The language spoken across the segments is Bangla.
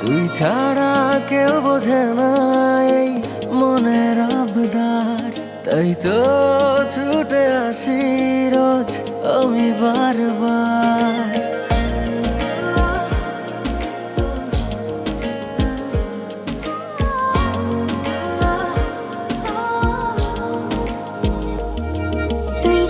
তুই ছাড়া কেউ বোঝে না এই মনের আবদার। তাই তো ছুটে আসি রোজ আমি বারবার। তুই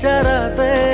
ইশারাতে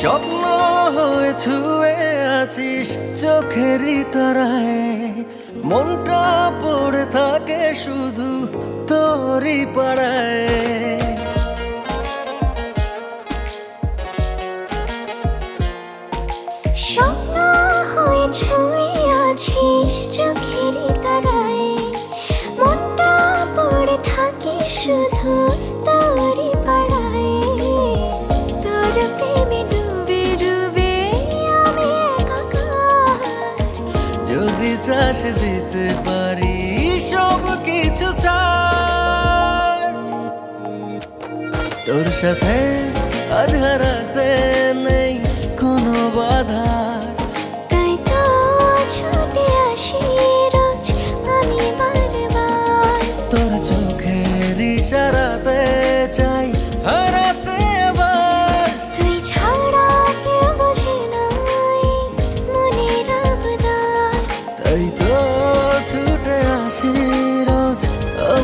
স্বপ্ন হয়ে ছুঁয়ে আছিস চোখেরই তারায়। মনটা পড়ে থাকে শুধু তোরই পাড়ায়। স্বপ্ন হয়ে ছুঁয়ে আছিস চোখেরই তারায়। মনটা পড়ে থাকে শুধু চাষ দিতে পারি সব কিছু ছাড়। তোর সাথে আজ হারাতে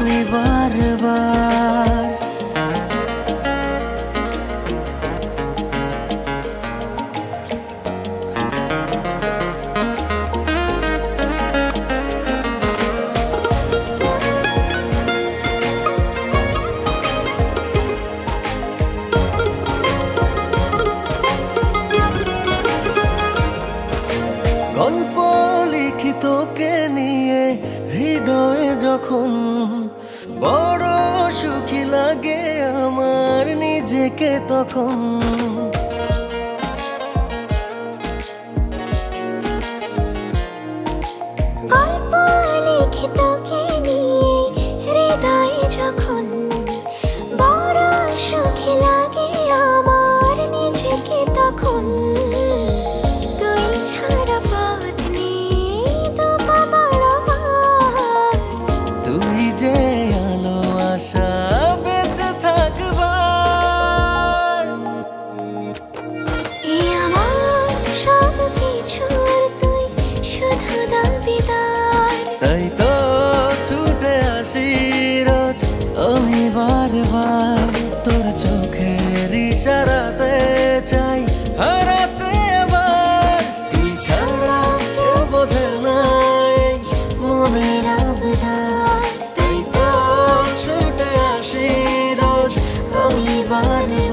আমি বারবার গল্প লিখি তোকে নিয়ে হৃদয়ে যখন বড় সুখী লাগে আমার নিজেকে তখন। বড় আমার নিজেকে তখন তুই ছাড়া তাই তো ছুটে আসি রোজ। আমি বারবার তোর চোখের ইশারাতে চাই। হারাতে এবার তুই ছাড়া কেউ বোঝে নাই। মনের আবদার তাই তো ছুটে আসি রোজ। আমি বারবার